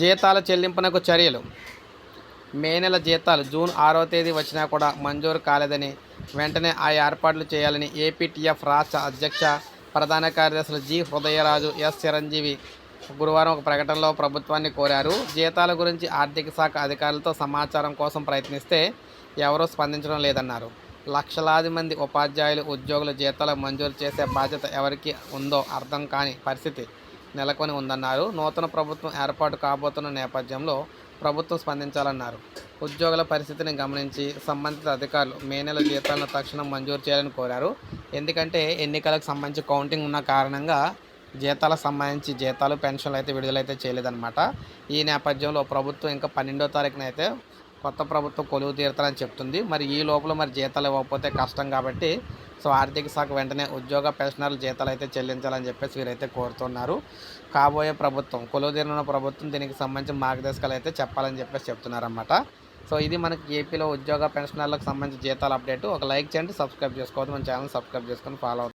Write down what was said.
జీతాల చెల్లింపునకు చర్యలు. మే నెల జీతాలు జూన్ ఆరో తేదీ వచ్చినా కూడా మంజూరు కాలేదని వెంటనే ఆ ఏర్పాట్లు చేయాలని ఏపీటీఎఫ్ రాష్ట్ర అధ్యక్ష ప్రధాన కార్యదర్శులు జి హృదయరాజు ఎస్ చిరంజీవి గురువారం ఒక ప్రకటనలో ప్రభుత్వాన్ని కోరారు. జీతాల గురించి ఆర్థిక శాఖ అధికారులతో సమాచారం కోసం ప్రయత్నిస్తే ఎవరూ స్పందించడం లేదన్నారు. లక్షలాది మంది ఉపాధ్యాయులు ఉద్యోగుల జీతాలు మంజూరు చేసే బాధ్యత ఎవరికి ఉందో అర్థం కాని పరిస్థితి. నెలకొని ఉందన్నారు. నూతన ప్రభుత్వం ఏర్పాటు కాబోతున్న నేపథ్యంలో ప్రభుత్వం స్పందించాలన్నారు. ఉద్యోగుల పరిస్థితిని గమనించి సంబంధిత అధికారులు మే నెల జీతాలను తక్షణం మంజూరు చేయాలని కోరారు. ఎందుకంటే ఎన్నికలకు సంబంధించి కౌంటింగ్ ఉన్న కారణంగా జీతాలకు సంబంధించి జీతాలు పెన్షన్లు అయితే విడుదలైతే చేయలేదన్నమాట. ఈ నేపథ్యంలో ప్రభుత్వం ఇంకా పన్నెండో తారీఖున అయితే కొత్త ప్రభుత్వం కొలువు తీరుతారని చెప్తుంది. మరి ఈ లోపల మరి జీతాలు ఇవ్వకపోతే కష్టం కాబట్టి సో ఆర్థిక శాఖ వెంటనే ఉద్యోగ పెన్షనర్లు జీతాలు అయితే చెల్లించాలని చెప్పేసి వీరైతే కోరుతున్నారు. కాబోయే ప్రభుత్వం కొలువు తీరిన ప్రభుత్వం దీనికి సంబంధించిన మార్గదర్శకాలు అయితే చెప్పాలని చెప్పేసి చెప్తున్నారన్నమాట. సో ఇది మనకి ఏపీలో ఉద్యోగ పెన్షనర్లకు సంబంధించి జీతాల అప్డేట్. ఒక లైక్ చేయండి సబ్స్క్రైబ్ చేసుకోవద్దు. మన ఛానల్ సబ్స్క్రైబ్ చేసుకొని ఫాలో అవుతుంది